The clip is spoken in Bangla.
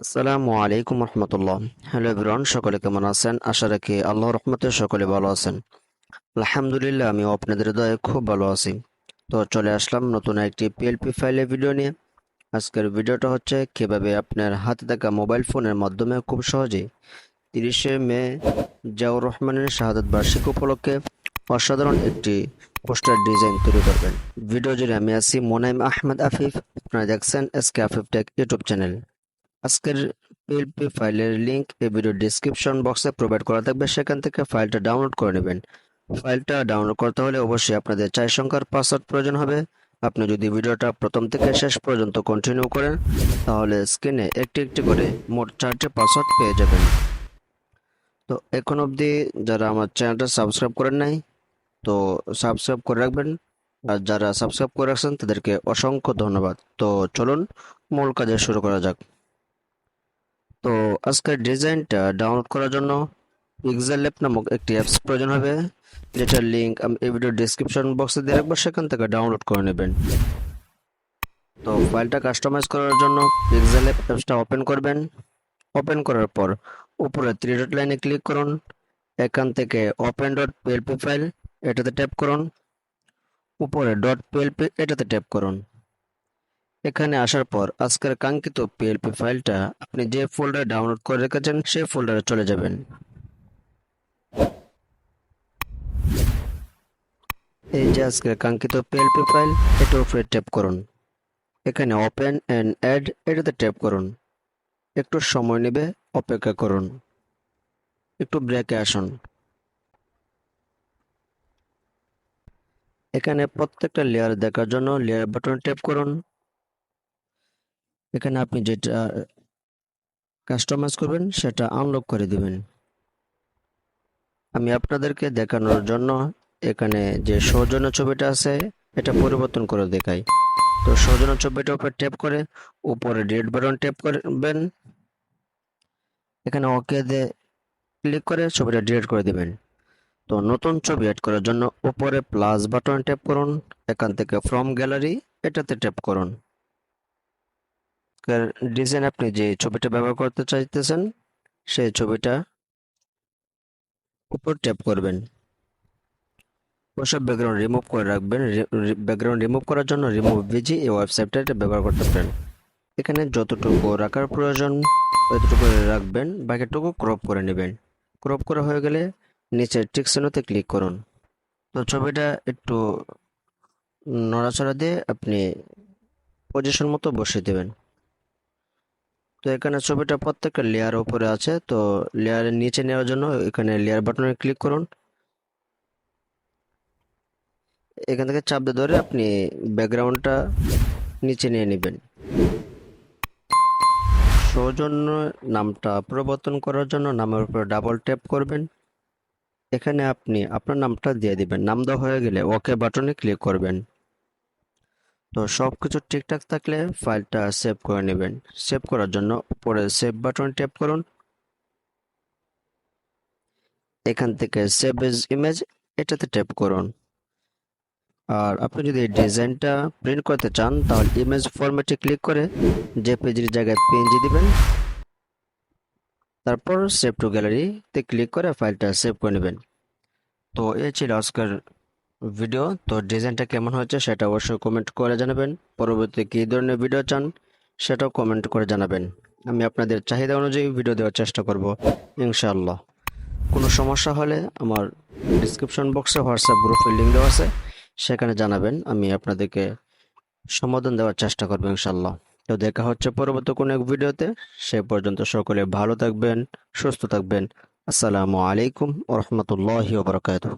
আসসালামু আলাইকুম রহমতুল্লাহ। হ্যালো এভরিওয়ান, সকলে কেমন আছেন? আশা রাখি আল্লাহ রহমতে সকলে ভালো আছেন। আলহামদুলিল্লাহ আমি আপনাদের দয়ে খুব ভালো আছি। তো চলে আসলাম নতুন একটি পিএলপি ফাইলের ভিডিও নিয়ে। আজকের ভিডিওটা হচ্ছে কীভাবে আপনার হাতে থাকা মোবাইল ফোনের মাধ্যমে খুব সহজেই তিরিশে মে জিয়াউর রহমানের শাহাদত বার্ষিক উপলক্ষে অসাধারণ একটি পোস্টার ডিজাইন তৈরি করবেন। ভিডিও জুড়ে আমি আছি মোনাইম আহমেদ আফিফ। আপনারা দেখছেন SK Afif tech YouTube channel. আজকের পিএলপি ফাইলের লিংক এই ভিডিও ডিসক্রিপশন বক্সে প্রোভাইড করা থাকবে। সেখান থেকে ফাইলটা ডাউনলোড করে নেবেন। ফাইলটা ডাউনলোড করতে হলে অবশ্যই আপনাদের চার সংখ্যার পাসওয়ার্ড প্রয়োজন হবে। আপনি যদি ভিডিওটা প্রথম থেকে শেষ পর্যন্ত কন্টিনিউ করেন, তাহলে স্ক্রিনে একটি একটি করে মোট চারটে পাসওয়ার্ড পেয়ে যাবেন। তো এখন অবধি যারা আমার চ্যানেলটা সাবস্ক্রাইব করেন নাই, তো সাবস্ক্রাইব করে রাখবেন। আর যারা সাবস্ক্রাইব করে রাখছেন, তাদেরকে অসংখ্য ধন্যবাদ। তো চলুন মূল কাজে শুরু করা যাক। তো আজকের ডিজাইনটা ডাউনলোড করার জন্য পিক্সেল ল্যাব নামক একটি অ্যাপস প্রয়োজন হবে, যেটার লিংক আমি এই ভিডিও ডিসক্রিপশন বক্সে দিয়ে রাখব, সেখান থেকে ডাউনলোড করে নেবেন। তো ফাইলটা কাস্টমাইজ করার জন্য পিক্সেল ল্যাব অ্যাপসটা ওপেন করবেন। ওপেন করার পর উপরে থ্রি ডট লাইনে ক্লিক করুন। এখান থেকে ওপেন ডট পিএলপি ফাইল এটাতে ট্যাপ করুন। উপরে ডট পিএলপি এটাতে ট্যাপ করুন। এখানে আসার পর আজকের কাঙ্ক্ষিত পিএলপি ফাইলটা আপনি যে ফোল্ডারে ডাউনলোড করে রেখেছেন, সেই ফোল্ডারে চলে যাবেন। এই যে আজকের কাঙ্ক্ষিত পিএলপি ফাইল, এটার উপরে ট্যাপ করুন। এখানে ওপেন অ্যান্ড অ্যাড এটাতে ট্যাপ করুন। একটু সময় নেবে, অপেক্ষা করুন। একটু ব্রেকে আসুন। এখানে প্রত্যেকটা লেয়ার দেখার জন্য লেয়ার বাটন ট্যাপ করুন। এখানে আপনি যেটা কাস্টমাইজ করবেন, সেটা আনলক করে দিবেন। আমি আপনাদেরকে দেখানোর জন্য এখানে যে সৌজন্য ছবিটা আছে, এটা পরিবর্তন করে দেখাই। তো সৌজন্য ছবিটার উপর ট্যাপ করে, উপরে ডেট বাটন ট্যাপ করবেন। এখানে ওকে দিয়ে ক্লিক করে ছবিটা ডিলিট করে দিবেন। তো নতুন ছবি অ্যাড করার জন্য উপরে প্লাস বাটন ট্যাপ করুন, এখান থেকে ফ্রম গ্যালারি এটাতে ট্যাপ করুন। ডিজাইন আপনি যে ছবিটা ব্যবহার করতে চাইতেছেন, সেই ছবিটা উপর ট্যাপ করবেন। ওসব ব্যাকগ্রাউন্ড রিমুভ করে রাখবেন। ব্যাকগ্রাউন্ড রিমুভ করার জন্য রিমুভ ভিজি এই ওয়েবসাইটটা এটা ব্যবহার করতে পারেন। এখানে যতটুকু রাখার প্রয়োজন, ততটুকু রাখবেন। বাকিটুকু ক্রপ করে নেবেন। ক্রপ করা হয়ে গেলে নিচের টিকসেনোতে ক্লিক করুন। তো ছবিটা একটু নড়াচড়া দিয়ে আপনি পজিশন মতো বসিয়ে দেবেন। তো এখানে ছবিটা প্রত্যেকটা লেয়ার উপরে আছে। তো লেয়ারের নিচে নেওয়ার জন্য এখানে লেয়ার বাটনে ক্লিক করুন। এখান থেকে চাপ দিয়ে ধরে আপনি ব্যাকগ্রাউন্ডটা নিচে নিয়ে নেবেন। সৌজন্য নামটা পরিবর্তন করার জন্য নামের উপর ডাবল ট্যাপ করবেন। এখানে আপনি আপনার নামটা দিয়ে দিবেন। নাম দেওয়া হয়ে গেলে ওকে বাটনে ক্লিক করবেন। তো সব কিছু ঠিকঠাক থাকলে ফাইলটা সেভ করে নেবেন। সেভ করার জন্য পরে সেভ বাটন ট্যাপ করুন। এখান থেকে সেভ এজ ইমেজ এটাতে ট্যাপ করুন। আর আপনি যদি ডিজাইনটা প্রিন্ট করতে চান, তাহলে ইমেজ ফরম্যাটে ক্লিক করে যে পেজের জায়গায় পিএনজি দিবেন। তারপর সেভ টু গ্যালারিতে ক্লিক করে ফাইলটা সেভ করে নেবেন। তো এ ছিল আজকের ভিডিও তো ডিজাইনটা কেমন হয়েছে সেটা অবশ্যই কমেন্ট করে জানাবেন। পরবর্তী কী ধরনের ভিডিও চান সেটাও কমেন্ট করে জানাবেন। আমি আপনাদের চাহিদা অনুযায়ী ভিডিও দেওয়ার চেষ্টা করব, ইনশাআল্লাহ। কোনো সমস্যা হলে আমার ডিসক্রিপশন বক্সে হোয়াটসঅ্যাপ গ্রুপের লিঙ্ক দেওয়া আছে, সেখানে জানাবেন। আমি আপনাদেরকে সমাধান দেওয়ার চেষ্টা করব ইনশাল্লাহ তো দেখা হচ্ছে পরবর্তী কোনো এক ভিডিওতে সে পর্যন্ত সকলে ভালো থাকবেন, সুস্থ থাকবেন। আসসালামু আলাইকুম ওরহমতুল্লাহি ওবরাকাতুহ